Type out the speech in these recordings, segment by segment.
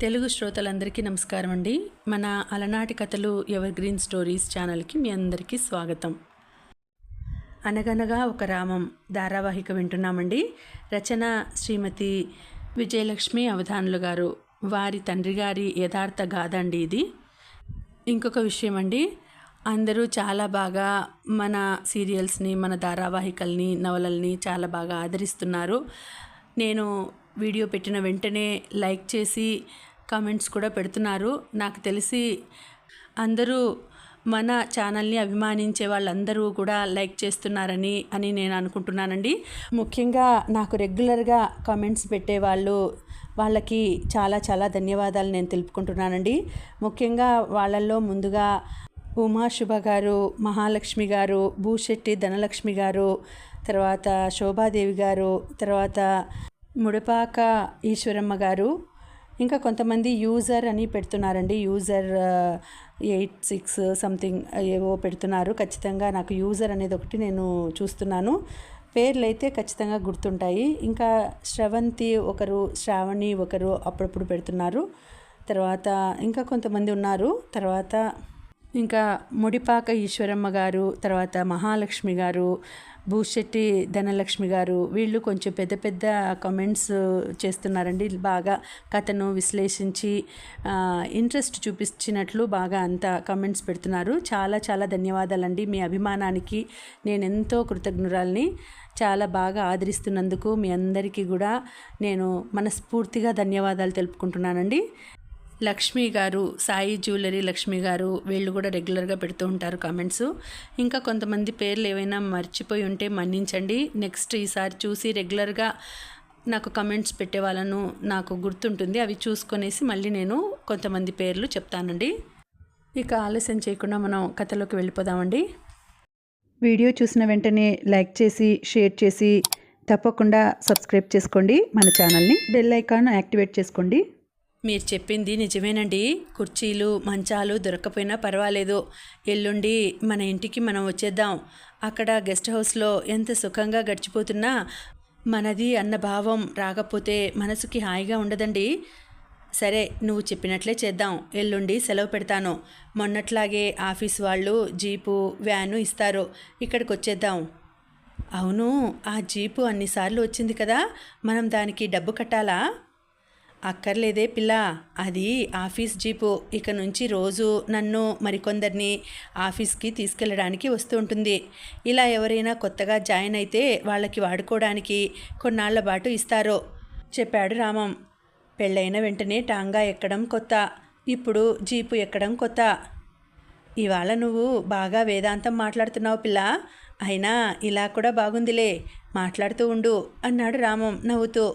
తెలుగు శ్రోతలందరికీ నమస్కారం అండి. మన అలనాటి కథలు ఎవర్ గ్రీన్ స్టోరీస్ ఛానల్కి మీ అందరికీ స్వాగతం. అనగనగా ఒక రామం ధారావాహిక వింటున్నామండి. రచన శ్రీమతి విజయలక్ష్మి అవధానులు గారు. వారి తండ్రి గారి యథార్థ గాథ అండి ఇది. ఇంకొక విషయం అండి అందరూ చాలా బాగా మన సీరియల్స్ని మన ధారావాహికల్ని నవలల్ని చాలా బాగా ఆదరిస్తున్నారు. నేను వీడియో పెట్టిన వెంటనే లైక్ చేసి కామెంట్స్ కూడా పెడుతున్నారు. నాకు తెలిసి అందరూ మన ఛానల్ని అభిమానించే వాళ్ళందరూ కూడా లైక్ చేస్తున్నారని అని నేను అనుకుంటున్నానండి. ముఖ్యంగా నాకు రెగ్యులర్గా కామెంట్స్ పెట్టేవాళ్ళు వాళ్ళకి చాలా చాలా ధన్యవాదాలు నేను తెలుపుకుంటున్నానండి. ముఖ్యంగా వాళ్ళల్లో ముందుగా ఉమాశుభ గారు మహాలక్ష్మి గారు భూశెట్టి ధనలక్ష్మి గారు తర్వాత శోభాదేవి గారు తర్వాత ముడపాక ఈశ్వరమ్మ గారు. ఇంకా కొంతమంది యూజర్ అని పెడుతున్నారండి. యూజర్ ఎయిట్ సిక్స్ సంథింగ్ ఏవో పెడుతున్నారు. ఖచ్చితంగా నాకు యూజర్ అనేది ఒకటి నేను చూస్తున్నాను. పేర్లు అయితే ఖచ్చితంగా గుర్తుంటాయి. ఇంకా శ్రవంతి ఒకరు శ్రావణి ఒకరు అప్పుడప్పుడు పెడుతున్నారు. తర్వాత ఇంకా కొంతమంది ఉన్నారు. తర్వాత ఇంకా ముడిపాక ఈశ్వరమ్మ గారు తర్వాత మహాలక్ష్మి గారు భూశెట్టి ధనలక్ష్మి గారు వీళ్ళు కొంచెం పెద్ద పెద్ద కమెంట్స్ చేస్తున్నారండి. బాగా కథను విశ్లేషించి ఇంట్రెస్ట్ చూపించినట్లు బాగా అంత కమెంట్స్ పెడుతున్నారు. చాలా చాలా ధన్యవాదాలండి. మీ అభిమానానికి నేను ఎంతో కృతజ్ఞురాల్ని. చాలా బాగా ఆదరిస్తున్నందుకు మీ అందరికీ కూడా నేను మనస్ఫూర్తిగా ధన్యవాదాలు తెలుపుకుంటున్నానండి. లక్ష్మి గారు సాయి జ్యువెలరీ లక్ష్మి గారు వీళ్ళు కూడా రెగ్యులర్గా పెడుతూ ఉంటారు కామెంట్స్. ఇంకా కొంతమంది పేర్లు ఏవైనా మర్చిపోయి ఉంటే మన్నించండి. నెక్స్ట్ ఈసారి చూసి రెగ్యులర్గా నాకు కమెంట్స్ పెట్టే వాళ్ళను నాకు గుర్తుంటుంది. అవి చూసుకొనేసి మళ్ళీ నేను కొంతమంది పేర్లు చెప్తానండి. ఇక ఆలస్యం చేయకుండా మనం కథలోకి వెళ్ళిపోదామండి. వీడియో చూసిన వెంటనే లైక్ చేసి షేర్ చేసి తప్పకుండా సబ్స్క్రైబ్ చేసుకోండి. మన ఛానల్ని బెల్ ఐకాన్ యాక్టివేట్ చేసుకోండి. మీరు చెప్పింది నిజమేనండి. కుర్చీలు మంచాలు దొరకపోయినా పర్వాలేదు. ఎల్లుండి మన ఇంటికి మనం వచ్చేద్దాం. అక్కడ గెస్ట్ హౌస్లో ఎంత సుఖంగా గడిచిపోతున్నా మనది అన్న భావం రాకపోతే మనసుకి హాయిగా ఉండదండి. సరే నువ్వు చెప్పినట్లే చేద్దాం. ఎల్లుండి సెలవు పెడతాను. మొన్నట్లాగే ఆఫీస్ వాళ్ళు జీపు వ్యాను ఇస్తారు. ఇక్కడికి వచ్చేద్దాం. అవును ఆ జీపు అన్నిసార్లు వచ్చింది కదా. మనం దానికి డబ్బు కట్టాలా? అక్కర్లేదే పిల్ల. అది ఆఫీస్ జీపు. ఇక నుంచి రోజు నన్ను మరికొందరిని ఆఫీస్కి తీసుకెళ్ళడానికి వస్తూ ఉంటుంది. ఇలా ఎవరైనా కొత్తగా జాయిన్ అయితే వాళ్ళకి వాడుకోవడానికి కొన్నాళ్ళ పాటు ఇస్తారో చెప్పాడు రామం. పెళ్ళైన వెంటనే టాంగా ఎక్కడం కొత్త. ఇప్పుడు జీపు ఎక్కడం కొత్త. ఇవాళ నువ్వు బాగా వేదాంతం మాట్లాడుతున్నావు పిల్ల. అయినా ఇలా కూడా బాగుందిలే. మాట్లాడుతూ ఉండు అన్నాడు రామం నవ్వుతూ.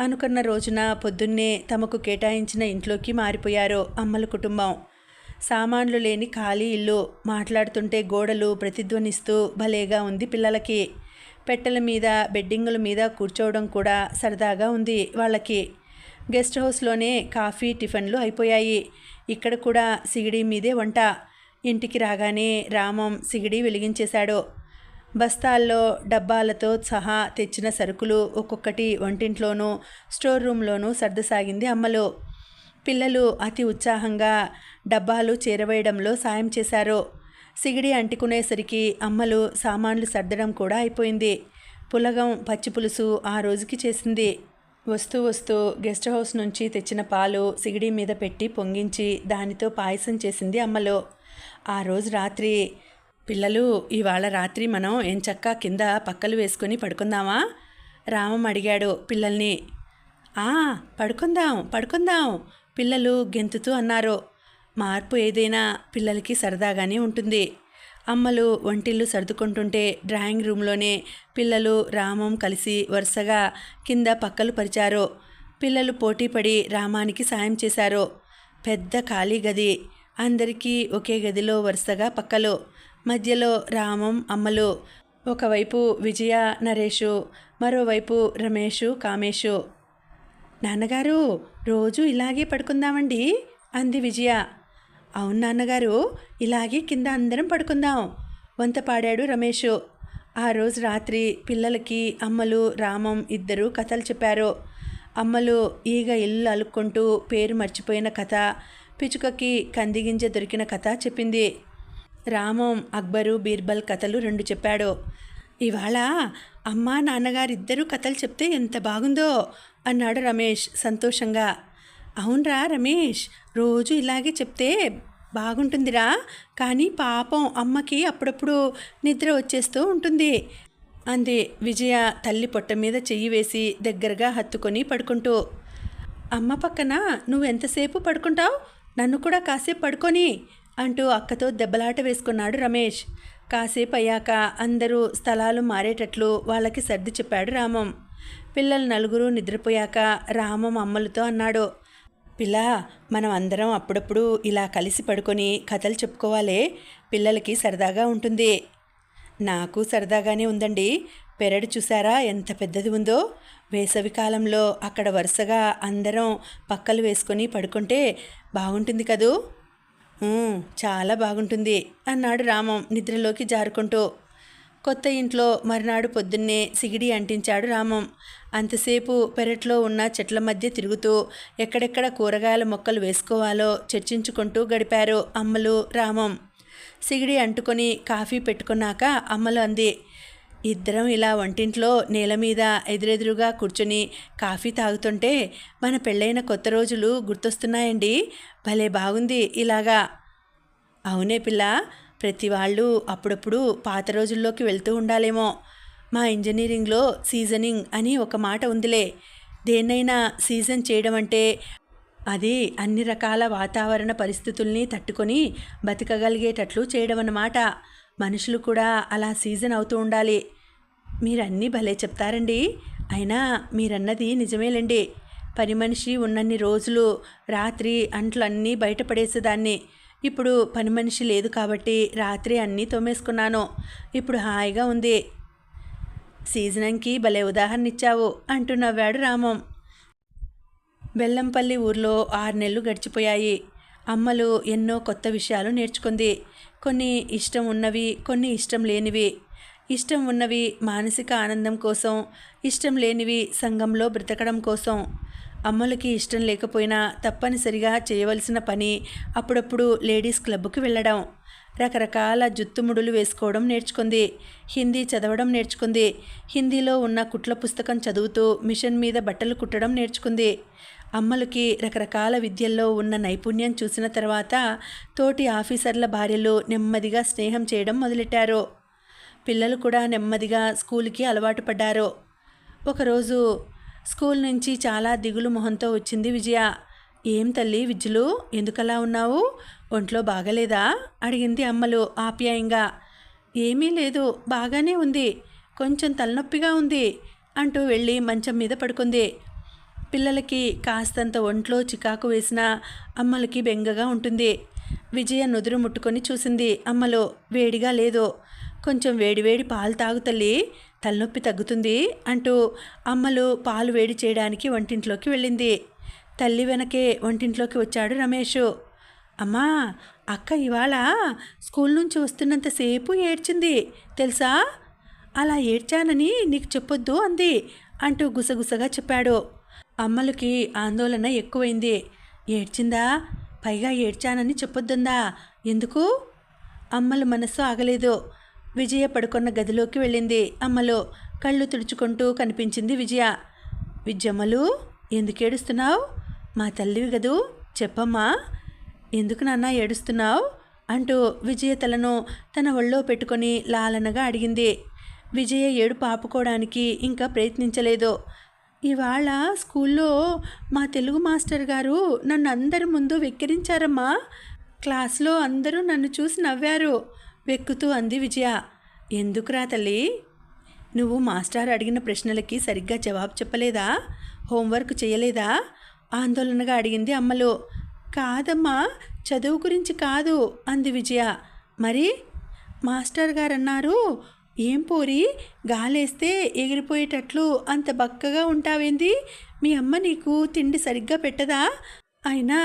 అనుకున్న రోజున పొద్దున్నే తమకు కేటాయించిన ఇంట్లోకి మారిపోయారు అమ్మల కుటుంబం. సామాన్లు లేని ఖాళీ ఇల్లు మాట్లాడుతుంటే గోడలు ప్రతిధ్వనిస్తూ భలేగా ఉంది పిల్లలకి. పెట్టెల మీద బెడ్డింగుల మీద కూర్చోవడం కూడా సరదాగా ఉంది వాళ్ళకి. గెస్ట్ హౌస్లోనే కాఫీ టిఫిన్లు అయిపోయాయి. ఇక్కడ కూడా సిగిడి మీదే వంట. ఇంటికి రాగానే రామం సిగిడి వెలిగించేశాడు. బస్తాల్లో డబ్బాలతో సహా తెచ్చిన సరుకులు ఒక్కొక్కటి వంటింట్లోనూ స్టోర్ రూమ్లోనూ సర్దసాగింది అమ్మలు. పిల్లలు అతి ఉత్సాహంగా డబ్బాలు చేరవేయడంలో సాయం చేశారు. సిగిడి అంటుకునేసరికి అమ్మలు సామాన్లు సర్దడం కూడా అయిపోయింది. పులగం పచ్చి పులుసు ఆ రోజుకి చేసింది. వస్తూ వస్తూ గెస్ట్ హౌస్ నుంచి తెచ్చిన పాలు సిగిడి మీద పెట్టి పొంగించి దానితో పాయసం చేసింది అమ్మలో. ఆ రోజు రాత్రి పిల్లలు ఇవాళ రాత్రి మనం ఎంచక్కా కింద పక్కలు వేసుకొని పడుకుందామా? రామం అడిగాడు పిల్లల్ని. ఆ పడుకుందాం పడుకుందాం పిల్లలు గెంతుతూ అన్నారు. మార్పు ఏదైనా పిల్లలకి సరదాగానే ఉంటుంది. అమ్మలు వంటిల్లు సర్దుకుంటుంటే డ్రాయింగ్ రూమ్లోనే పిల్లలు రామం కలిసి వరుసగా కింద పక్కలు పరిచారు. పిల్లలు పోటీపడి రామానికి సాయం చేశారు. పెద్ద ఖాళీ గది అందరికీ ఒకే గదిలో వరుసగా పక్కలు. మధ్యలో రామం అమ్మలు ఒకవైపు విజయ నరేషు మరోవైపు రమేషు కామేషు. నాన్నగారు రోజు ఇలాగే పడుకుందామండి అంది విజయ. అవును నాన్నగారు ఇలాగే కింద అందరం పడుకుందాం వంత పాడాడు రమేషు. ఆ రోజు రాత్రి పిల్లలకి అమ్మలు రామం ఇద్దరు కథలు చెప్పారు. అమ్మలు ఈగ ఇల్లు అలుక్కుంటూ పేరు మర్చిపోయిన కథ పిచుకకి కందిగింజ దొరికిన కథ చెప్పింది. రామం అక్బరు బీర్బల్ కథలు రెండు చెప్పాడు. ఇవాళ అమ్మా నాన్నగారిద్దరూ కథలు చెప్తే ఎంత బాగుందో అన్నాడు రమేష్ సంతోషంగా. అవునరా రమేష్ రోజు ఇలాగే చెప్తే బాగుంటుందిరా కానీ పాపం అమ్మకి అప్పుడప్పుడు నిద్ర వచ్చేస్తూ ఉంటుంది. అంది విజయ తల్లి పొట్ట మీద చెయ్యి వేసి దగ్గరగా హత్తుకొని పడుకుంటూ. అమ్మ పక్కన నువ్వు ఎంతసేపు పడుకుంటావు? నన్ను కూడా కాసేపు పడుకొని అంటూ అక్కతో దెబ్బలాట వేసుకున్నాడు రమేష్. కాసేపు అయ్యాక అందరూ స్థలాలు మారేటట్లు వాళ్ళకి సర్ది చెప్పాడు రామం. పిల్లలు నలుగురు నిద్రపోయాక రామం అమ్మలతో అన్నాడు పిల్ల మనం అందరం అప్పుడప్పుడు ఇలా కలిసి పడుకొని కథలు చెప్పుకోవాలే. పిల్లలకి సరదాగా ఉంటుంది. నాకు సరదాగానే ఉందండి. పెరడు చూసారా ఎంత పెద్దది ఉందో. వేసవికాలంలో అక్కడ వరుసగా అందరం పక్కలు వేసుకొని పడుకుంటే బాగుంటుంది కదూ. చాలా బాగుంటుంది అన్నాడు రామం నిద్రలోకి జారుకుంటూ. కొత్త ఇంట్లో మరునాడు పొద్దున్నే సిగిడి అంటించాడు రామం. అంతసేపు పెరట్లో ఉన్న చెట్ల మధ్య తిరుగుతూ ఎక్కడెక్కడ కూరగాయల మొక్కలు వేసుకోవాలో చర్చించుకుంటూ గడిపారు అమ్మలు రామం. సిగిడి అంటుకొని కాఫీ పెట్టుకున్నాక అమ్మలు అంది ఇద్దరం ఇలా వంటింట్లో నేల మీద ఎదురెదురుగా కూర్చొని కాఫీ తాగుతుంటే మన పెళ్ళైన కొత్త రోజులు గుర్తొస్తున్నాయండి. భలే బాగుంది ఇలాగా. అవునే పిల్ల ప్రతి వాళ్ళు అప్పుడప్పుడు పాత రోజుల్లోకి వెళ్తూ ఉండాలేమో. మా ఇంజనీరింగ్లో సీజనింగ్ అని ఒక మాట ఉందిలే. దేన్నైనా సీజన్ చేయడం అంటే అది అన్ని రకాల వాతావరణ పరిస్థితుల్ని తట్టుకొని బతకగలిగేటట్లు చేయడం అన్నమాట మనుషులు కూడా అలా సీజన్ అవుతూ ఉండాలి. మీరన్నీ భలే చెప్తారండి. అయినా మీరన్నది నిజమేలండి. పని మనిషి ఉన్నన్ని రోజులు రాత్రి అంట్లు అన్నీ బయటపడేసేదాన్ని. ఇప్పుడు పని మనిషి లేదు కాబట్టి రాత్రి అన్నీ తోమేసుకున్నాను. ఇప్పుడు హాయిగా ఉంది. సీజనంకి భలే ఉదాహరణ ఇచ్చావు అంటూ నవ్వాడు రామం. బెల్లంపల్లి ఊర్లో ఆరు నెలలు గడిచిపోయాయి. అమ్మలు ఎన్నో కొత్త విషయాలు నేర్చుకుంది. కొన్ని ఇష్టం ఉన్నవి కొన్ని ఇష్టం లేనివి. ఇష్టం ఉన్నవి మానసిక ఆనందం కోసం ఇష్టం లేనివి సంఘంలో బ్రతకడం కోసం. అమ్మలకి ఇష్టం లేకపోయినా తప్పనిసరిగా చేయవలసిన పని అప్పుడప్పుడు లేడీస్ క్లబ్కి వెళ్ళడం. రకరకాల జుత్తుముడులు వేసుకోవడం నేర్చుకుంది. హిందీ చదవడం నేర్చుకుంది. హిందీలో ఉన్న కుట్ల పుస్తకం చదువుతూ మిషన్ మీద బట్టలు కుట్టడం నేర్చుకుంది. అమ్మలకి రకరకాల విద్యల్లో ఉన్న నైపుణ్యం చూసిన తర్వాత తోటి ఆఫీసర్ల భార్యలు నెమ్మదిగా స్నేహం చేయడం మొదలెట్టారు. పిల్లలు కూడా నెమ్మదిగా స్కూల్కి అలవాటు పడ్డారు. ఒకరోజు స్కూల్ నుంచి చాలా దిగులు మొహంతో వచ్చింది విజయ. ఏం తల్లి విజ్జులు ఎందుకలా ఉన్నావు? ఒంట్లో బాగలేదా? అడిగింది అమ్మలు ఆప్యాయంగా. ఏమీ లేదు బాగానే ఉంది. కొంచెం తలనొప్పిగా ఉంది అంటూ వెళ్ళి మంచం మీద పడుకుంది. పిల్లలకి కాస్తంత ఒంట్లో చికాకు వేసిన అమ్మలకి బెంగగా ఉంటుంది. విజయ నుదురు ముట్టుకొని చూసింది. అమ్మలో వేడిగా లేదు. కొంచెం వేడివేడి పాలు తాగు తల్లి. తలనొప్పి తగ్గుతుంది అంటూ అమ్మలు పాలు వేడి చేయడానికి వంటింట్లోకి వెళ్ళింది. తల్లి వెనకే వంటింట్లోకి వచ్చాడు రమేష్. అమ్మా అక్క ఇవాళ స్కూల్ నుంచి వస్తున్నంతసేపు ఏడ్చింది. తెలుసా? అలా ఏడ్చానని నీకు చెప్పొద్దు అంది అంటూ గుసగుసగా చెప్పాడు. అమ్మలకి ఆందోళన ఎక్కువైంది. ఏడ్చిందా? పైగా ఏడ్చానని చెప్పొద్దుందా? ఎందుకు? అమ్మల మనస్సు ఆగలేదు. విజయ పడుకున్న గదిలోకి వెళ్ళింది. అమ్మలో కళ్ళు తుడుచుకుంటూ కనిపించింది విజయ. విజయమ్మలు ఎందుకు ఏడుస్తున్నావు? మా తల్లివి గదు చెప్పమ్మా. ఎందుకు నాన్న ఏడుస్తున్నావు? అంటూ విజయ తలను తన ఒళ్ళో పెట్టుకొని లాలనగా అడిగింది. విజయ ఏడు పాపుకోవడానికి ఇంకా ప్రయత్నించలేదు. ఇవాళ స్కూల్లో మా తెలుగు మాస్టర్ గారు నన్ను అందరి ముందు వెక్కిరించారమ్మా. క్లాస్లో అందరూ నన్ను చూసి నవ్వారు. వెక్కుతూ అంది విజయ. ఎందుకురా తల్లి? నువ్వు మాస్టర్ అడిగిన ప్రశ్నలకి సరిగ్గా జవాబు చెప్పలేదా? హోంవర్క్ చేయలేదా? ఆందోళనగా అడిగింది అమ్మలు. కాదమ్మా చదువు గురించి కాదు అంది విజయ. మరి? మాస్టర్ గారు అన్నారు ఏం పోరి? గాలేస్తే ఎగిరిపోయేటట్లు అంత బక్కగా ఉంటావేంది? మీ అమ్మ నీకు తిండి సరిగ్గా పెట్టదా? అయినా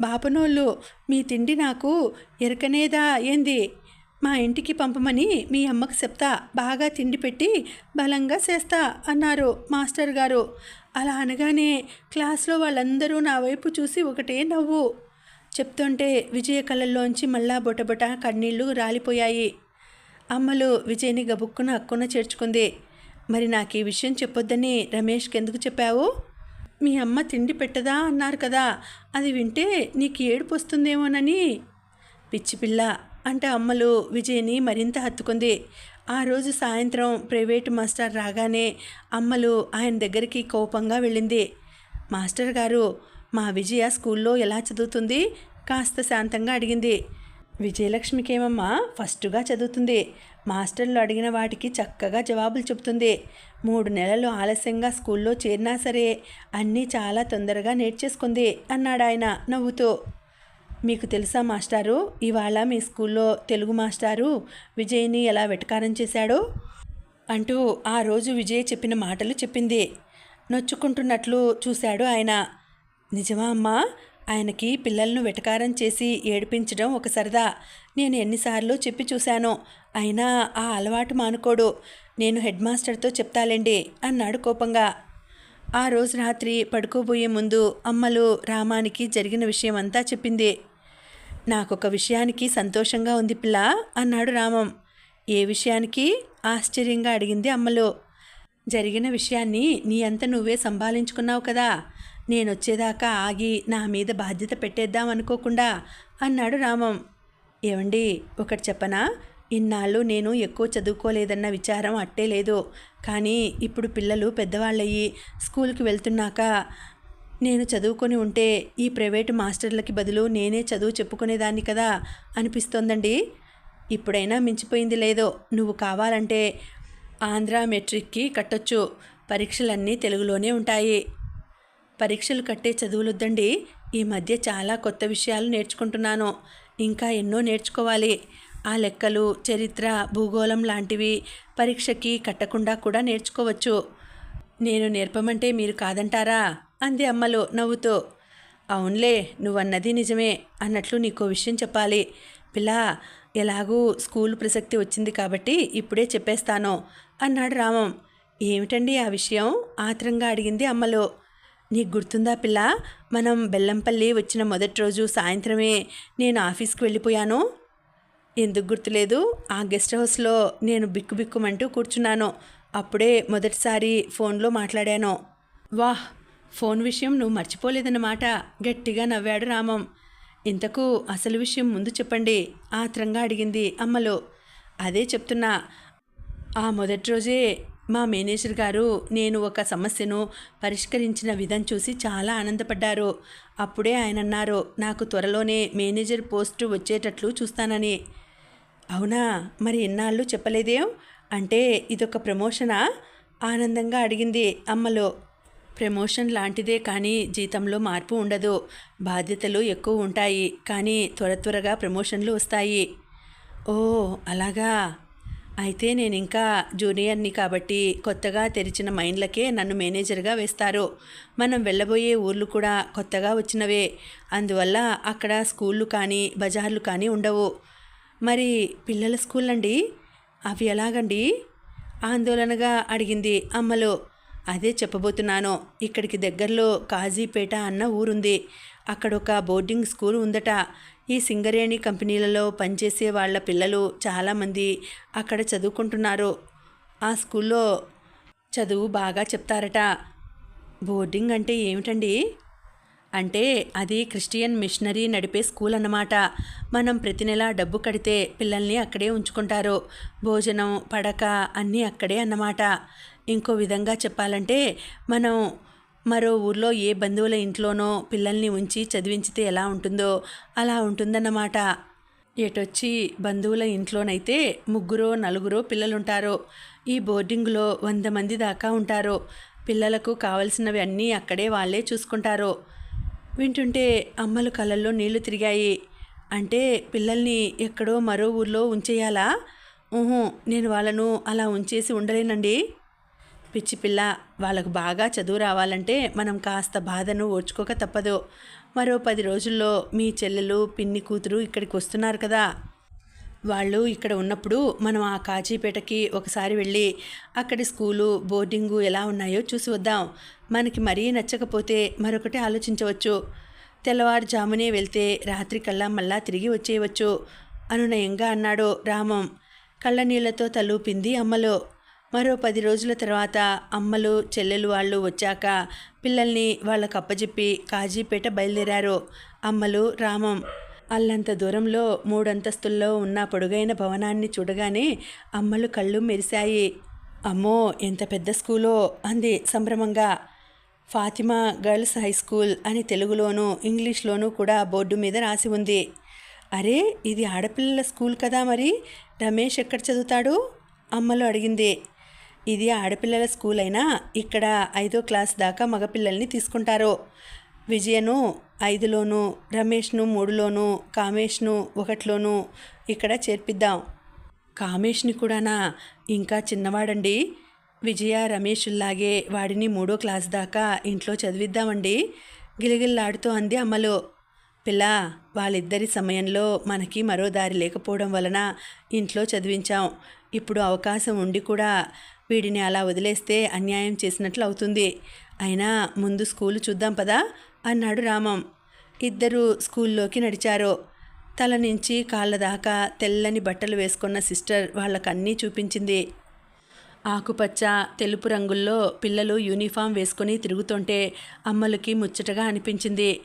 బాపనోళ్ళు మీ తిండి నాకు ఎరకనేదా ఏంది? మా ఇంటికి పంపమని మీ అమ్మకు చెప్తా బాగా తిండి పెట్టి బలంగా చేస్తా అన్నారు మాస్టర్ గారు. అలా అనగానే క్లాస్లో వాళ్ళందరూ నా వైపు చూసి ఒకటే నవ్వు. చెప్తుంటే విజయ కళల్లోంచి మళ్ళా బొటబొట కన్నీళ్ళు రాలిపోయాయి. అమ్మలు విజయ్ని గబుక్కున అక్కున చేర్చుకుంది. మరి నాకు ఈ విషయం చెప్పొద్దని రమేష్కి ఎందుకు చెప్పావు? మీ అమ్మ తిండి పెట్టదా అన్నారు కదా అది వింటే నీకు ఏడుపు వస్తుందేమోనని పిచ్చి పిల్ల అంటే అమ్మలు విజయ్ని మరింత హత్తుకుంది. ఆ రోజు సాయంత్రం ప్రైవేటు మాస్టర్ రాగానే అమ్మలు ఆయన దగ్గరికి కోపంగా వెళ్ళింది. మాస్టర్ గారు మా విజయ స్కూల్లో ఎలా చదువుతుంది? కాస్త శాంతంగా అడిగింది. విజయలక్ష్మికేమమ్మా ఫస్ట్గా చదువుతుంది. మాస్టర్లు అడిగిన వాటికి చక్కగా జవాబులు చెబుతుంది. మూడు నెలలు ఆలస్యంగా స్కూల్లో చేరినా సరే అన్నీ చాలా తొందరగా నేర్చేసుకుంది అన్నాడు ఆయన నవ్వుతూ. మీకు తెలుసా మాస్టారు ఇవాళ మీ స్కూల్లో తెలుగు మాస్టారు విజయ్ని ఎలా వెటకారం చేశాడో? అంటూ ఆ రోజు విజయ్ చెప్పిన మాటలు చెప్పింది. నొచ్చుకుంటున్నట్లు చూశాడు ఆయన. నిజమా అమ్మా? ఆయనకి పిల్లలను వెటకారం చేసి ఏడిపించడం ఒక సరదా. నేను ఎన్నిసార్లు చెప్పి చూశాను. అయినా ఆ అలవాటు మానుకోడు. నేను హెడ్ మాస్టర్తో చెప్తాలేండి అన్నాడు కోపంగా. ఆ రోజు రాత్రి పడుకోబోయే ముందు అమ్మలు రామానికి జరిగిన విషయం అంతా చెప్పింది. నాకొక విషయానికి సంతోషంగా ఉంది పిల్ల అన్నాడు రామం. ఏ విషయానికి? ఆశ్చర్యంగా అడిగింది అమ్మలు. జరిగిన విషయాన్ని నీ అంత నువ్వే సంభాలించుకున్నావు కదా. నేను వచ్చేదాకా ఆగి నా మీద బాధ్యత పెట్టేద్దాం అనుకోకుండా అన్నాడు రామం. ఏమండి ఒకటి చెప్పనా? ఇన్నాళ్ళు నేను ఎక్కువ చదువుకోలేదన్న విచారం అట్టే లేదు. కానీ ఇప్పుడు పిల్లలు పెద్దవాళ్ళయ్యి స్కూల్కి వెళ్తున్నాక నేను చదువుకొని ఉంటే ఈ ప్రైవేటు మాస్టర్లకి బదులు నేనే చదువు చెప్పుకునేదాన్ని కదా అనిపిస్తోందండి. ఇప్పుడైనా మించిపోయింది లేదో నువ్వు కావాలంటే ఆంధ్ర మెట్రిక్కి కట్టొచ్చు. పరీక్షలన్నీ తెలుగులోనే ఉంటాయి. పరీక్షలు కట్టే చదువులొద్దండి. ఈ మధ్య చాలా కొత్త విషయాలు నేర్చుకుంటున్నాను. ఇంకా ఎన్నో నేర్చుకోవాలి. ఆ లెక్కలు చరిత్ర భూగోళం లాంటివి పరీక్షకి కట్టకుండా కూడా నేర్చుకోవచ్చు. నేను నేర్పమంటే మీరు కాదంటారా? అంది అమ్మలు నవ్వుతూ. అవునులే నువ్వన్నది నిజమే. అన్నట్లు నీకో విషయం చెప్పాలి. పిల్ల ఎలాగూ స్కూల్ ప్రసక్తి వచ్చింది కాబట్టి ఇప్పుడే చెప్పేస్తాను అన్నాడు రామం. ఏమిటండి ఆ విషయం? ఆత్రంగా అడిగింది అమ్మలు. నీకు గుర్తుందా పిల్ల? మనం బెల్లంపల్లి వచ్చిన మొదటి రోజు సాయంత్రమే నేను ఆఫీస్కి వెళ్ళిపోయాను. ఎందుకు గుర్తులేదు? ఆ గెస్ట్ హౌస్లో నేను బిక్కుబిక్కుమంటూ కూర్చున్నాను. అప్పుడే మొదటిసారి ఫోన్లో మాట్లాడాను. వాహ్! ఫోన్ విషయం నువ్వు మర్చిపోలేదన్నమాట. గట్టిగా నవ్వాడు రామం. ఇంతకు అసలు విషయం ముందు చెప్పండి. ఆత్రంగా అడిగింది అమ్మలో. అదే చెప్తున్నా. ఆ మొదటి రోజే మా మేనేజర్ గారు నేను ఒక సమస్యను పరిష్కరించిన విధం చూసి చాలా ఆనందపడ్డారు. అప్పుడే ఆయన అన్నారు నాకు త్వరలోనే మేనేజర్ పోస్ట్ వచ్చేటట్లు చూస్తానని. అవునా? మరి ఎన్నాళ్ళు చెప్పలేదేం? అంటే ఇదొక ప్రమోషనా? ఆనందంగా అడిగింది అమ్మలో. ప్రమోషన్ లాంటిదే కానీ జీతంలో మార్పు ఉండదు. బాధ్యతలు ఎక్కువ ఉంటాయి. కానీ త్వర త్వరగా ప్రమోషన్లు వస్తాయి. ఓ అలాగా? అయితే నేను ఇంకా జూనియర్ని కాబట్టి కొత్తగా తెరిచిన మైండ్లకే నన్ను మేనేజర్గా వేస్తారు. మనం వెళ్ళబోయే ఊర్లు కూడా కొత్తగా వచ్చినవే. అందువల్ల అక్కడ స్కూళ్ళు కానీ బజార్లు కానీ ఉండవు. మరి పిల్లల స్కూల్ అండి అవి ఎలాగండి? ఆందోళనగా అడిగింది అమ్మలో. అదే చెప్పబోతున్నాను. ఇక్కడికి దగ్గరలో కాజీపేట అన్న ఊరుంది. అక్కడ ఒక బోర్డింగ్ స్కూల్ ఉందట. ఈ సింగరేణి కంపెనీలలో పనిచేసే వాళ్ళ పిల్లలు చాలామంది అక్కడ చదువుకుంటున్నారు. ఆ స్కూల్లో చదువు బాగా చెప్తారట. బోర్డింగ్ అంటే ఏమిటండి? అంటే అది క్రిస్టియన్ మిషనరీ నడిపే స్కూల్ అన్నమాట. మనం ప్రతి నెల డబ్బు కడితే పిల్లల్ని అక్కడే ఉంచుకుంటారు. భోజనం పడక అన్నీ అక్కడే అన్నమాట. ఇంకో విధంగా చెప్పాలంటే మనం మరో ఊర్లో ఏ బంధువుల ఇంట్లోనో పిల్లల్ని ఉంచి చదివించితే ఎలా ఉంటుందో అలా ఉంటుందన్నమాట. ఎటొచ్చి బంధువుల ఇంట్లోనైతే ముగ్గురో నలుగురో పిల్లలుంటారు ఈ బోర్డింగ్లో వంద మంది దాకా ఉంటారు పిల్లలకు కావలసినవి అన్నీ అక్కడే వాళ్ళే చూసుకుంటారు. వింటుంటే అమ్మలు కళ్ళల్లో నీళ్ళు తిరిగాయి. అంటే పిల్లల్ని ఎక్కడో మరో ఊర్లో ఉంచేయాలా? ఊహు నేను వాళ్ళను అలా ఉంచేసి ఉండలేనండి. పిచ్చి పిల్ల వాళ్ళకు బాగా చదువు రావాలంటే మనం కాస్త బాధను ఓర్చుకోక తప్పదు. మరో పది రోజుల్లో మీ చెల్లెలు పిన్ని కూతురు ఇక్కడికి వస్తున్నారు కదా. వాళ్ళు ఇక్కడ ఉన్నప్పుడు మనం ఆ కాజీపేటకి ఒకసారి వెళ్ళి అక్కడి స్కూలు బోర్డింగు ఎలా ఉన్నాయో చూసి వద్దాం. మనకి మరీ నచ్చకపోతే మరొకటి ఆలోచించవచ్చు. తెల్లవారుజామునే వెళ్తే రాత్రికల్లా మళ్ళా తిరిగి వచ్చేయవచ్చు. అనునయంగా అన్నాడు రామం. కళ్ళనీళ్ళతో తలూపింది అమ్మలో. మరో పది రోజుల తర్వాత అమ్మలు చెల్లెలు వాళ్ళు వచ్చాక పిల్లల్ని వాళ్ళకు అప్పజెప్పి కాజీపేట బయలుదేరారు అమ్మలు రామం. అల్లంత దూరంలో మూడంతస్తుల్లో ఉన్న పొడుగైన భవనాన్ని చూడగానే అమ్మలు కళ్ళు మెరిశాయి. అమ్మో ఎంత పెద్ద స్కూలో? అంది సంభ్రమంగా. ఫాతిమా గర్ల్స్ హై స్కూల్ అని తెలుగులోనూ ఇంగ్లీష్లోనూ కూడా బోర్డు మీద రాసి ఉంది. అరే ఇది ఆడపిల్లల స్కూల్ కదా మరి? రమేష్ ఎక్కడ చదువుతాడు? అమ్మలు అడిగింది. ఇది ఆడపిల్లల స్కూల్ అయినా ఇక్కడ ఐదో క్లాస్ దాకా మగపిల్లల్ని తీసుకుంటారు. విజయను ఐదులోను రమేష్ను మూడులోను కామేష్ను ఒకటిలోను ఇక్కడ చేర్పిద్దాం. కామేష్ని కూడానా? ఇంకా చిన్నవాడండి. విజయ రమేష్లాగే వాడిని మూడో క్లాస్ దాకా ఇంట్లో చదివిద్దామండి. గిలిగిల్లాడుతూ అంది అమ్మలు. పిల్ల వాళ్ళిద్దరి సమయంలో మనకి మరో దారి లేకపోవడం వలన ఇంట్లో చదివించాం. ఇప్పుడు అవకాశం ఉండి కూడా వీడిని అలా వదిలేస్తే అన్యాయం చేసినట్లు అవుతుంది. అయినా ముందు స్కూలు చూద్దాం పదా? అన్నాడు రామం. ఇద్దరు స్కూల్లోకి నడిచారు. తల నుంచి కాళ్ళ దాకా తెల్లని బట్టలు వేసుకున్న సిస్టర్ వాళ్ళకన్నీ చూపించింది. ఆకుపచ్చ తెలుపు రంగుల్లో పిల్లలు యూనిఫామ్ వేసుకొని తిరుగుతుంటే అమ్మలకి ముచ్చటగా అనిపించింది.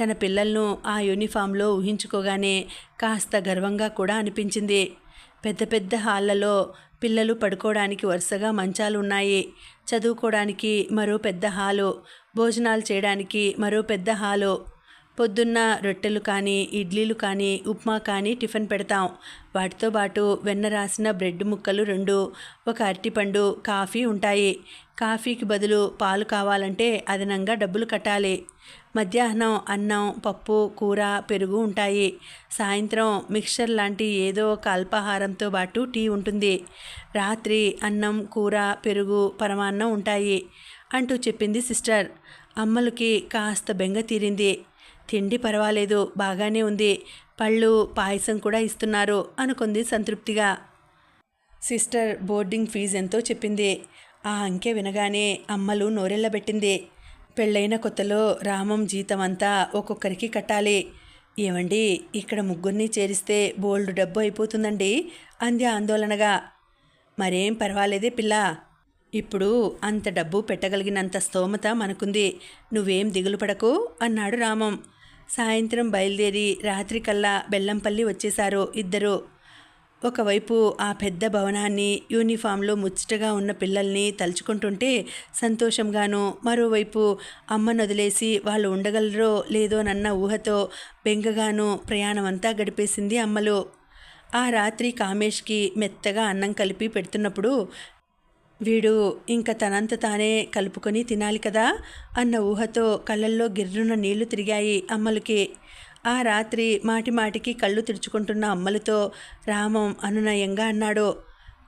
తన పిల్లలను ఆ యూనిఫామ్లో ఊహించుకోగానే కాస్త గర్వంగా కూడా అనిపించింది. పెద్ద పెద్ద హాళ్ళలో పిల్లలు పడుకోవడానికి వరుసగా మంచాలు ఉన్నాయి చదువుకోవడానికి మరో పెద్ద హాలు. భోజనాలు చేయడానికి మరో పెద్ద హాలు. పొద్దున్న రొట్టెలు కానీ ఇడ్లీలు కానీ ఉప్మా కానీ టిఫిన్ పెడతాం. వాటితో పాటు వెన్న రాసిన బ్రెడ్ ముక్కలు రెండు ఒక అరటిపండు కాఫీ ఉంటాయి. కాఫీకి బదులు పాలు కావాలంటే అదనంగా డబ్బులు కట్టాలి. మధ్యాహ్నం అన్నం పప్పు కూర పెరుగు ఉంటాయి. సాయంత్రం మిక్చర్ లాంటి ఏదో ఒక అల్పాహారంతో పాటు టీ ఉంటుంది. రాత్రి అన్నం కూర పెరుగు పరమాన్నం ఉంటాయి అంటూ చెప్పింది సిస్టర్. అమ్మలకి కాస్త బెంగ తీరింది. తిండి పర్వాలేదు బాగానే ఉంది. పళ్ళు పాయసం కూడా ఇస్తున్నారు అనుకుంది సంతృప్తిగా. సిస్టర్ బోర్డింగ్ ఫీజు ఎంతో చెప్పింది. ఆ అంకె వినగానే అమ్మలు నోరెళ్ళబెట్టింది. పెళ్ళైన కొత్తలో రామం జీతం అంతా ఒక్కొక్కరికి కట్టాలి. ఏమండి ఇక్కడ ముగ్గురిని చేరిస్తే బోల్డ్ డబ్బు అయిపోతుందండి అంది ఆందోళనగా. మరేం పర్వాలేదే పిల్ల. ఇప్పుడు అంత డబ్బు పెట్టగలిగినంత స్తోమత మనకుంది. నువ్వేం దిగులు పడకు అన్నాడు రామం. సాయంత్రం బయలుదేరి రాత్రికల్లా బెల్లంపల్లి వచ్చేశారు ఇద్దరు. ఒకవైపు ఆ పెద్ద భవనాన్ని యూనిఫామ్లో ముచ్చటగా ఉన్న పిల్లల్ని తలుచుకుంటుంటే సంతోషంగాను మరోవైపు అమ్మను వదిలేసి వాళ్ళు ఉండగలరో లేదోనన్న ఊహతో బెంగగాను ప్రయాణం అంతా గడిపేసింది అమ్మలు. ఆ రాత్రి కామేష్కి మెత్తగా అన్నం కలిపి పెడుతున్నప్పుడు వీడు ఇంకా తనంత తానే కలుపుకొని తినాలి కదా? అన్న ఊహతో కళ్ళల్లో గిర్రున నీళ్ళు తిరిగాయి అమ్మలకి. ఆ రాత్రి మాటిమాటికి కళ్ళు తెరుచుకుంటున్న అమ్మలతో రామం అనునయంగా అన్నాడు.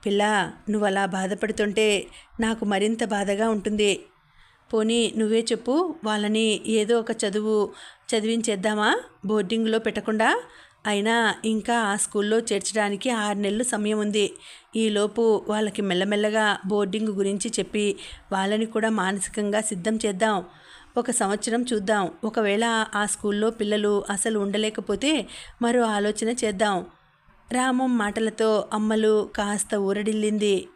పిల్ల నువ్వు అలా బాధపడుతుంటే నాకు మరింత బాధగా ఉంటుంది. పోనీ నువ్వే చెప్పు వాళ్ళని ఏదో ఒక చదువు చదివించేద్దామా? బోర్డింగ్లో పెట్టకుండా? అయినా ఇంకా ఆ స్కూల్లో చేర్చడానికి ఆరు నెలలు సమయం ఉంది. ఈలోపు వాళ్ళకి మెల్లమెల్లగా బోర్డింగ్ గురించి చెప్పి వాళ్ళని కూడా మానసికంగా సిద్ధం చేద్దాం. ఒక సంవత్సరం చూద్దాం. ఒకవేళ ఆ స్కూల్లో పిల్లలు అసలు ఉండలేకపోతే మరో ఆలోచన చేద్దాం. రామం మాటలతో అమ్మలు కాస్త ఊరడిల్లింది.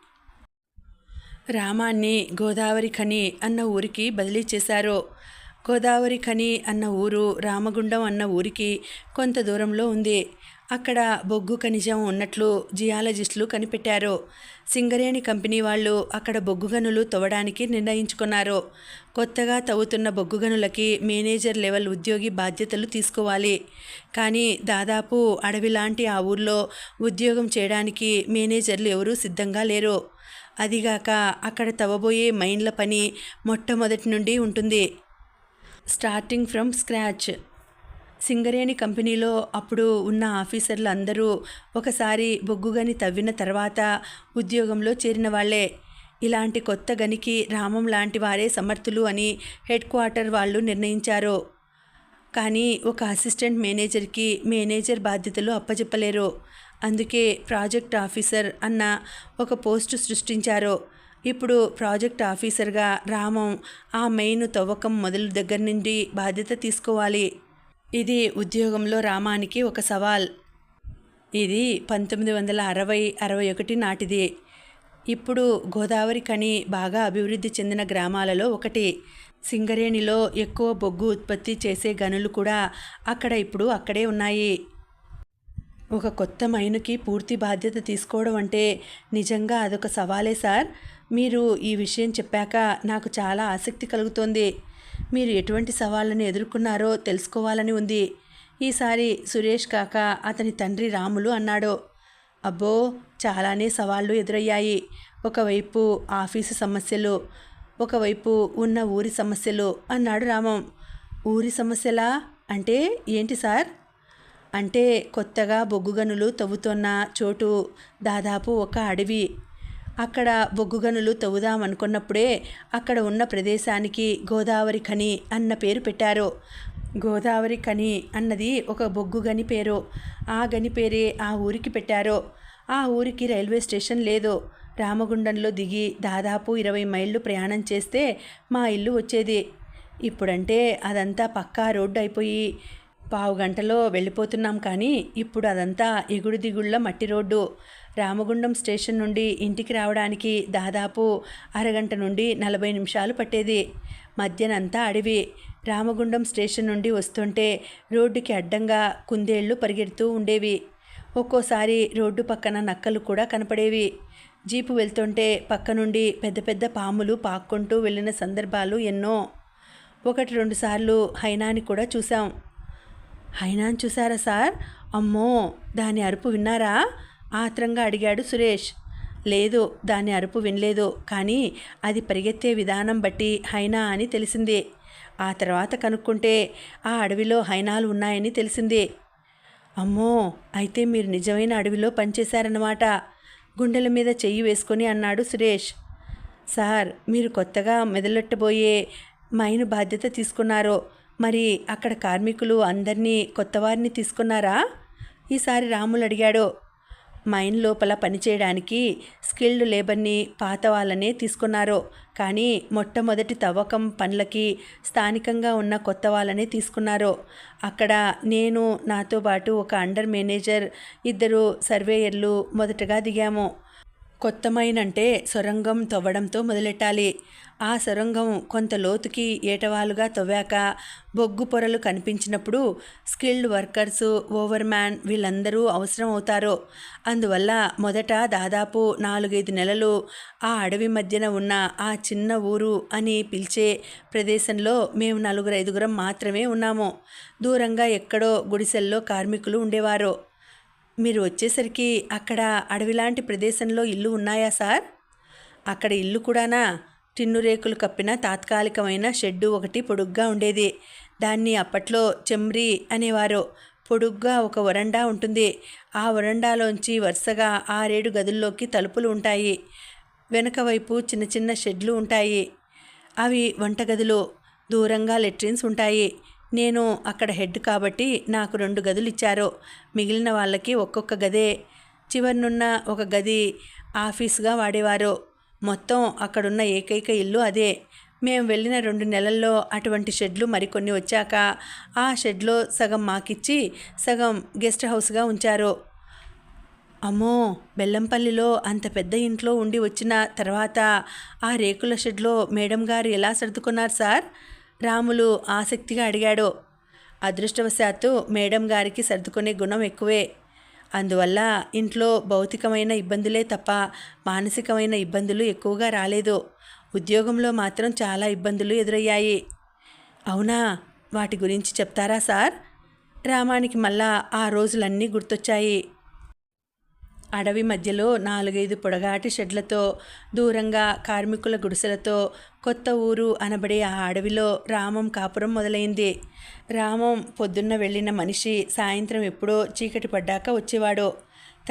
రామాన్ని గోదావరి ఖని అన్న ఊరికి బదిలీ చేశారు. గోదావరి ఖని అన్న ఊరు రామగుండం అన్న ఊరికి కొంత దూరంలో ఉంది. అక్కడ బొగ్గు ఖనిజం ఉన్నట్లు జియాలజిస్టులు కనిపెట్టారు. సింగరేణి కంపెనీ వాళ్ళు అక్కడ బొగ్గు గనులు తవ్వడానికి నిర్ణయించుకున్నారు. కొత్తగా తవ్వుతున్న బొగ్గు గనులకి మేనేజర్ లెవెల్ ఉద్యోగి బాధ్యతలు తీసుకోవాలి. కానీ దాదాపు అడవి లాంటి ఆ ఊర్లో ఉద్యోగం చేయడానికి మేనేజర్లు ఎవరూ సిద్ధంగా లేరు. అదిగాక అక్కడ తవ్వబోయే మైన్ల పని మొట్టమొదటి నుండి ఉంటుంది. Starting from scratch. సింగరేణి కంపెనీలో అప్పుడు ఉన్న ఆఫీసర్లు అందరూ ఒకసారి బొగ్గుగని తవ్విన తర్వాత ఉద్యోగంలో చేరిన వాళ్ళే. ఇలాంటి కొత్త గనికి రామం లాంటి వారే సమర్థులు అని హెడ్ క్వార్టర్ వాళ్ళు నిర్ణయించారు. కానీ ఒక అసిస్టెంట్ మేనేజర్కి మేనేజర్ బాధ్యతలు అప్పచెప్పలేరు అందుకే ప్రాజెక్ట్ ఆఫీసర్ అన్న ఒక పోస్టు సృష్టించారు. ఇప్పుడు ప్రాజెక్ట్ ఆఫీసర్గా రామం ఆ మెయిన్ తవ్వకం మొదలు దగ్గర నుండి బాధ్యత తీసుకోవాలి. ఇది ఉద్యోగంలో రామానికి ఒక సవాల్. ఇది పంతొమ్మిది వందల అరవై అరవై ఒకటి నాటిది. ఇప్పుడు గోదావరి కని బాగా అభివృద్ధి చెందిన గ్రామాలలో ఒకటి. సింగరేణిలో ఎక్కువ బొగ్గు ఉత్పత్తి చేసే గనులు కూడా అక్కడ ఇప్పుడు అక్కడే ఉన్నాయి. ఒక కొత్త మైనుకి పూర్తి బాధ్యత తీసుకోవడం అంటే నిజంగా అదొక సవాలే సార్. మీరు ఈ విషయం చెప్పాక నాకు చాలా ఆసక్తి కలుగుతోంది. మీరు ఎటువంటి సవాళ్ళను ఎదుర్కొన్నారో తెలుసుకోవాలని ఉంది. ఈసారి సురేష్ కాక అతని తండ్రి రాములు అన్నాడు. అబ్బో చాలానే సవాళ్ళు ఎదురయ్యాయి. ఒకవైపు ఆఫీసు సమస్యలు ఒకవైపు ఉన్న ఊరి సమస్యలు అన్నాడు రామం. ఊరి సమస్యలా? అంటే ఏంటి సార్? అంటే కొత్తగా బొగ్గు గనులు తవ్వుతున్న చోటు దాదాపు ఒక అడవి. అక్కడ బొగ్గు గనులు తవ్వుదామనుకున్నప్పుడే అక్కడ ఉన్న ప్రదేశానికి గోదావరి ఖని అన్న పేరు పెట్టారు. గోదావరి ఖని అన్నది ఒక బొగ్గు గని పేరు. ఆ గని పేరే ఆ ఊరికి పెట్టారు. ఆ ఊరికి రైల్వే స్టేషన్ లేదు. రామగుండంలో దిగి దాదాపు ఇరవై మైళ్ళు ప్రయాణం చేస్తే మా ఇల్లు వచ్చేది. ఇప్పుడంటే అదంతా పక్కా రోడ్డు అయిపోయి పావు గంటలో వెళ్ళిపోతున్నాం కానీ ఇప్పుడు అదంతా ఎగుడు దిగుళ్ళ మట్టి రోడ్డు. రామగుండం స్టేషన్ నుండి ఇంటికి రావడానికి దాదాపు అరగంట నుండి నలభై నిమిషాలు పట్టేది. మధ్యనంతా అడవి. రామగుండం స్టేషన్ నుండి వస్తుంటే రోడ్డుకి అడ్డంగా కుందేళ్ళు పరిగెడుతూ ఉండేవి. ఒక్కోసారి రోడ్డు పక్కన నక్కలు కూడా కనపడేవి. జీపు వెళ్తుంటే పక్క నుండి పెద్ద పెద్ద పాములు పాక్కుంటూ వెళ్ళిన సందర్భాలు ఎన్నో. ఒకటి రెండు సార్లు హైనాని కూడా చూసాం హైనాన్ చూసారా సార్? అమ్మో! దాని అరుపు విన్నారా? ఆత్రంగా అడిగాడు సురేష్. లేదు దాని అరుపు వినలేదు. కానీ అది పరిగెత్తే విధానం బట్టి హైనా అని తెలిసింది. ఆ తర్వాత కనుక్కుంటే ఆ అడవిలో హైనాలు ఉన్నాయని తెలిసింది. అమ్మో అయితే మీరు నిజమైన అడవిలో పనిచేశారన్నమాట. గుండెల మీద చెయ్యి వేసుకొని అన్నాడు సురేష్. సార్ మీరు కొత్తగా మెదలెట్టబోయే మైను బాధ్యత తీసుకున్నారు మరి అక్కడ కార్మికులు అందరినీ కొత్తవారిని తీసుకున్నారా? ఈసారి రాములు అడిగాడు. మైన్ లోపల పనిచేయడానికి స్కిల్డ్ లేబర్ని పాత వాళ్ళనే తీసుకున్నారు. కానీ మొట్టమొదటి తవ్వకం పనులకి స్థానికంగా ఉన్న కొత్త వాళ్ళనే తీసుకున్నారు. అక్కడ నేను నాతో పాటు ఒక అండర్ మేనేజర్ ఇద్దరు సర్వేయర్లు మొదటగా దిగాము. కొత్త మైన్ అంటే సొరంగం తవ్వడంతో మొదలెట్టాలి. ఆ సొరంగం కొంత లోతుకి ఏటవాలుగా తవ్వాక బొగ్గు పొరలు కనిపించినప్పుడు స్కిల్డ్ వర్కర్స్ ఓవర్ మ్యాన్ వీళ్ళందరూ అవసరం అవుతారు అందువల్ల మొదట దాదాపు నాలుగైదు నెలలు ఆ అడవి మధ్యన ఉన్న ఆ చిన్న ఊరు అని పిలిచే ప్రదేశంలో మేము నలుగురు ఐదుగురం మాత్రమే ఉన్నాము. దూరంగా ఎక్కడో గుడిసెల్లో కార్మికులు ఉండేవారు. మీరు వచ్చేసరికి అక్కడ అడవిలాంటి ప్రదేశంలో ఇల్లు ఉన్నాయా సార్? అక్కడ ఇల్లు కూడానా? టిన్ను రేకులు కప్పిన తాత్కాలికమైన షెడ్డు ఒకటి పొడుగ్గా ఉండేది. దాన్ని అప్పట్లో చెమ్రి అనేవారు. పొడుగ్గా ఒక వరండా ఉంటుంది. ఆ వరండాలోంచి వరుసగా ఆరేడు గదుల్లోకి తలుపులు ఉంటాయి. వెనక వైపు చిన్న చిన్న షెడ్లు ఉంటాయి. అవి వంటగదులు. దూరంగా లెట్రిన్స్ ఉంటాయి. నేను అక్కడ హెడ్ కాబట్టి నాకు రెండు గదులు ఇచ్చారు మిగిలిన వాళ్ళకి ఒక్కొక్క గదే. చివరినున్న ఒక గది ఆఫీస్గా వాడేవారు. మొత్తం అక్కడున్న ఏకైక ఇల్లు అదే. మేము వెళ్ళిన రెండు నెలల్లో అటువంటి షెడ్లు మరికొన్ని వచ్చాక ఆ షెడ్లో సగం మాకిచ్చి సగం గెస్ట్ హౌస్గా ఉంచారు. అమ్మో! బెల్లంపల్లిలో అంత పెద్ద ఇంట్లో ఉండి వచ్చిన తర్వాత ఆ రేకుల షెడ్లో మేడం గారు ఎలా సర్దుకున్నారు సార్? రాములు ఆసక్తిగా అడిగాడు అదృష్టవశాత్తు మేడం గారికి సర్దుకునే గుణం ఎక్కువే. అందువల్ల ఇంట్లో భౌతికమైన ఇబ్బందులే తప్ప మానసికమైన ఇబ్బందులు ఎక్కువగా రాలేదు. ఉద్యోగంలో మాత్రం చాలా ఇబ్బందులు ఎదురయ్యాయి. అవునా? వాటి గురించి చెప్తారా సార్? రామానికి మళ్ళా ఆ రోజులన్నీ గుర్తొచ్చాయి. అడవి మధ్యలో నాలుగైదు పొడగాటి షెడ్లతో దూరంగా కార్మికుల గుడిసెలతో కొత్త ఊరు అనబడే ఆ అడవిలో రామం కాపురం మొదలైంది. రామం పొద్దున్న వెళ్ళిన మనిషి సాయంత్రం ఎప్పుడో చీకటి పడ్డాక వచ్చేవాడు.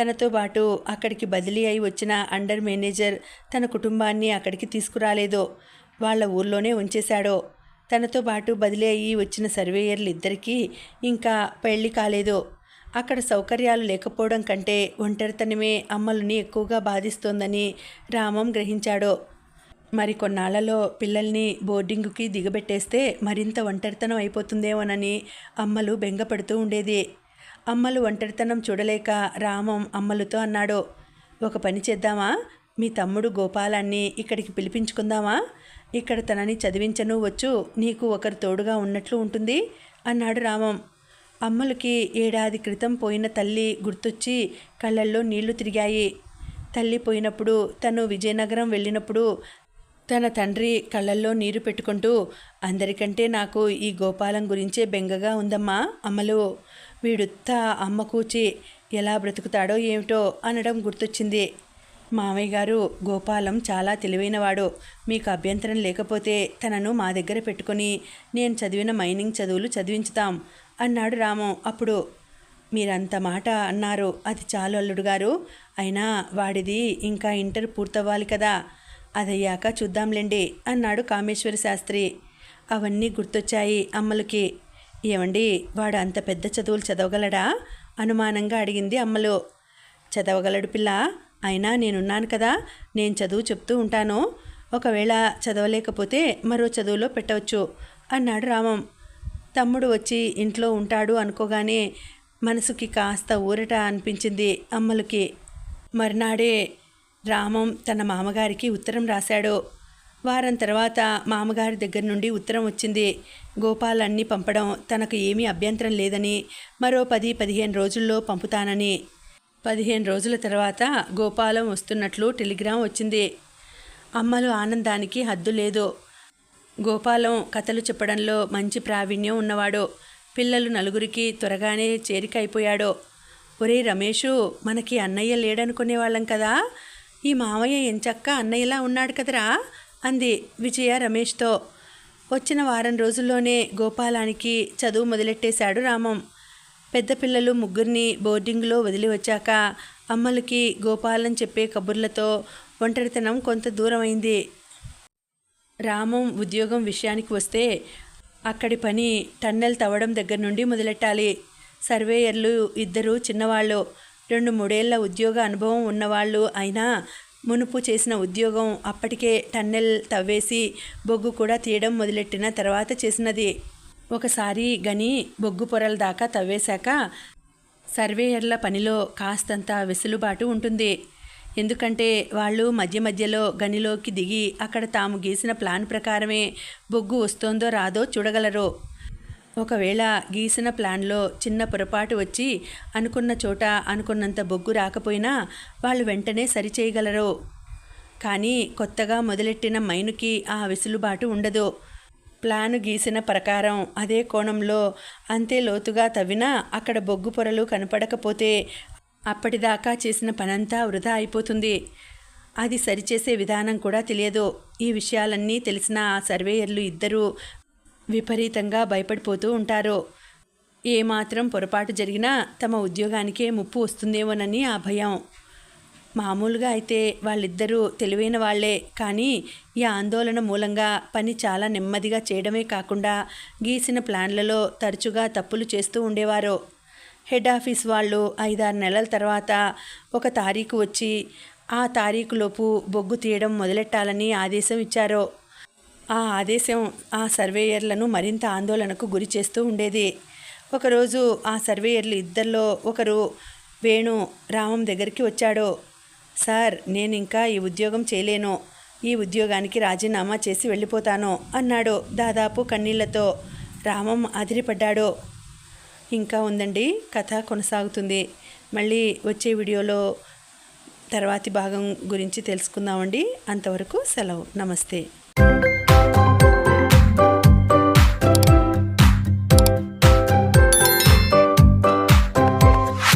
తనతో పాటు అక్కడికి బదిలీ అయి వచ్చిన అండర్ మేనేజర్ తన కుటుంబాన్ని అక్కడికి తీసుకురాలేదు. వాళ్ళ ఊర్లోనే ఉంచేశాడు. తనతో పాటు బదిలీ అయ్యి వచ్చిన సర్వేయర్లు ఇద్దరికీ ఇంకా పెళ్ళి కాలేదు. అక్కడ సౌకర్యాలు లేకపోవడం కంటే ఒంటరితనమే అమ్మలుని ఎక్కువగా బాధిస్తోందని రామం గ్రహించాడు. మరి కొన్నాళ్ళలో పిల్లల్ని బోర్డింగ్కి దిగబెట్టేస్తే మరింత ఒంటరితనం అయిపోతుందేమోనని అమ్మలు బెంగపడుతూ ఉండేది. అమ్మలు ఒంటరితనం చూడలేక రామం అమ్మలతో అన్నాడు ఒక పని చేద్దామా? మీ తమ్ముడు గోపాలాన్ని ఇక్కడికి పిలిపించుకుందామా? ఇక్కడ తనని చదివించను వచ్చు నీకు ఒకరు తోడుగా ఉన్నట్లు ఉంటుంది అన్నాడు రామం. అమ్మలకి ఏడాది క్రితం పోయిన తల్లి గుర్తొచ్చి కళ్ళల్లో నీళ్ళు తిరిగాయి. తల్లి పోయినప్పుడు తను విజయనగరం వెళ్ళినప్పుడు తన తండ్రి కళ్ళల్లో నీరు పెట్టుకుంటూ అందరికంటే నాకు ఈ గోపాలం గురించే బెంగగా ఉందమ్మా అమ్మలు. వీడుత్త అమ్మ కూచి ఎలా బ్రతుకుతాడో ఏమిటో అనడం గుర్తొచ్చింది. మామయ్య గారు గోపాలం చాలా తెలివైనవాడు. మీకు అభ్యంతరం లేకపోతే తనను మా దగ్గర పెట్టుకొని నేను చదివిన మైనింగ్ చదువులు చదివించుతాం. అన్నాడు రామం. అప్పుడు మీరంత మాట అన్నారు. అది చాలు అల్లుడు గారు. అయినా వాడిది ఇంకా ఇంటర్ పూర్తవ్వాలి కదా. అదయ్యాక చూద్దాంలేండి అన్నాడు కామేశ్వర శాస్త్రి. అవన్నీ గుర్తొచ్చాయి అమ్మలకి. ఏమండి వాడు అంత పెద్ద చదువులు చదవగలడా? అనుమానంగా అడిగింది అమ్మలు. చదవగలడు పిల్ల. అయినా నేనున్నాను కదా. నేను చదువు చెప్తూ ఉంటాను. ఒకవేళ చదవలేకపోతే మరో చదువులో పెట్టవచ్చు అన్నాడు రామం. తమ్ముడు వచ్చి ఇంట్లో ఉంటాడు అనుకోగానే మనసుకి కాస్త ఊరట అనిపించింది అమ్మలకి. మర్నాడే రామం తన మామగారికి ఉత్తరం రాశాడు. వారం తర్వాత మామగారి దగ్గర నుండి ఉత్తరం వచ్చింది. గోపాల్ అన్ని పంపడం తనకు ఏమీ అభ్యంతరం లేదని మరో పది పదిహేను రోజుల్లో పంపుతానని. పదిహేను రోజుల తర్వాత గోపాలం వస్తున్నట్లు టెలిగ్రామ్ వచ్చింది. అమ్మలు ఆనందానికి హద్దు లేదు. గోపాలం కథలు చెప్పడంలో మంచి ప్రావీణ్యం ఉన్నవాడు పిల్లలు నలుగురికి త్వరగానే చేరిక అయిపోయాడు ఒరే రమేషు మనకి అన్నయ్య లేడనుకునే వాళ్ళం కదా? ఈ మావయ్య ఎంచక్క అన్నయ్యలా ఉన్నాడు కదరా? అంది విజయ రమేష్తో. వచ్చిన వారం రోజుల్లోనే గోపాలానికి చదువు మొదలెట్టేశాడు రామం. పెద్ద పిల్లలు ముగ్గురిని బోర్డింగ్లో వదిలి వచ్చాక అమ్మలకి గోపాలం చెప్పే కబుర్లతో ఒంటరితనం కొంత దూరమైంది. రామం ఉద్యోగం విషయానికి వస్తే అక్కడి పని టన్నెల్ తవ్వడం దగ్గర నుండి మొదలెట్టాలి. సర్వేయర్లు ఇద్దరు చిన్నవాళ్ళు. రెండు మూడేళ్ళ ఉద్యోగ అనుభవం ఉన్నవాళ్ళు అయినా మునుపు చేసిన ఉద్యోగం అప్పటికే టన్నెల్ తవ్వేసి బొగ్గు కూడా తీయడం మొదలెట్టిన తర్వాత చేసినది. ఒకసారి గని బొగ్గు పొరల దాకా తవ్వేశాక సర్వేయర్ల పనిలో కాస్తంత వెసులుబాటు ఉంటుంది. ఎందుకంటే వాళ్ళు మధ్య మధ్యలో గనిలోకి దిగి అక్కడ తాము గీసిన ప్లాన్ ప్రకారమే బొగ్గు వస్తోందో రాదో చూడగలరు. ఒకవేళ గీసిన ప్లాన్లో చిన్న పొరపాటు వచ్చి అనుకున్న చోట అనుకున్నంత బొగ్గు రాకపోయినా వాళ్ళు వెంటనే సరిచేయగలరు. కానీ కొత్తగా మొదలెట్టిన మైనుకి ఆ వెసులుబాటు ఉండదు. ప్లాను గీసిన ప్రకారం అదే కోణంలో అంతే లోతుగా తవ్వినా అక్కడ బొగ్గు పొరలు కనపడకపోతే అప్పటిదాకా చేసిన పనంతా వృధా అయిపోతుంది. అది సరిచేసే విధానం కూడా తెలియదు. ఈ విషయాలన్నీ తెలిసిన ఆ సర్వేయర్లు ఇద్దరూ విపరీతంగా భయపడిపోతూ ఉంటారు. ఏమాత్రం పొరపాటు జరిగినా తమ ఉద్యోగానికే ముప్పు వస్తుందేమోనని ఆ భయం. మామూలుగా అయితే వాళ్ళిద్దరూ తెలివైన వాళ్ళే కానీ ఈ ఆందోళన మూలంగా పని చాలా నెమ్మదిగా చేయడమే కాకుండా గీసిన ప్లాన్లలో తరచుగా తప్పులు చేస్తూ ఉండేవారు. హెడ్ ఆఫీస్ వాళ్ళు ఐదారు నెలల తర్వాత ఒక తారీఖు వచ్చి ఆ తారీఖులోపు బొగ్గు తీయడం మొదలెట్టాలని ఆదేశం ఇచ్చారు. ఆ ఆదేశం ఆ సర్వేయర్లను మరింత ఆందోళనకు గురి చేస్తూ ఉండేది. ఒకరోజు ఆ సర్వేయర్లు ఇద్దరిలో ఒకరు వేణు రామం దగ్గరికి వచ్చాడు. సార్ నేను ఇంకా ఈ ఉద్యోగం చేయలేను. ఈ ఉద్యోగానికి రాజీనామా చేసి వెళ్ళిపోతాను అన్నాడు దాదాపు కన్నీళ్ళతో. రామం అదిరిపడ్డాడు. ఇంకా ఉందండి. కథ కొనసాగుతుంది. మళ్ళీ వచ్చే వీడియోలో తర్వాతి భాగం గురించి తెలుసుకుందామండి. అంతవరకు సెలవు. నమస్తే.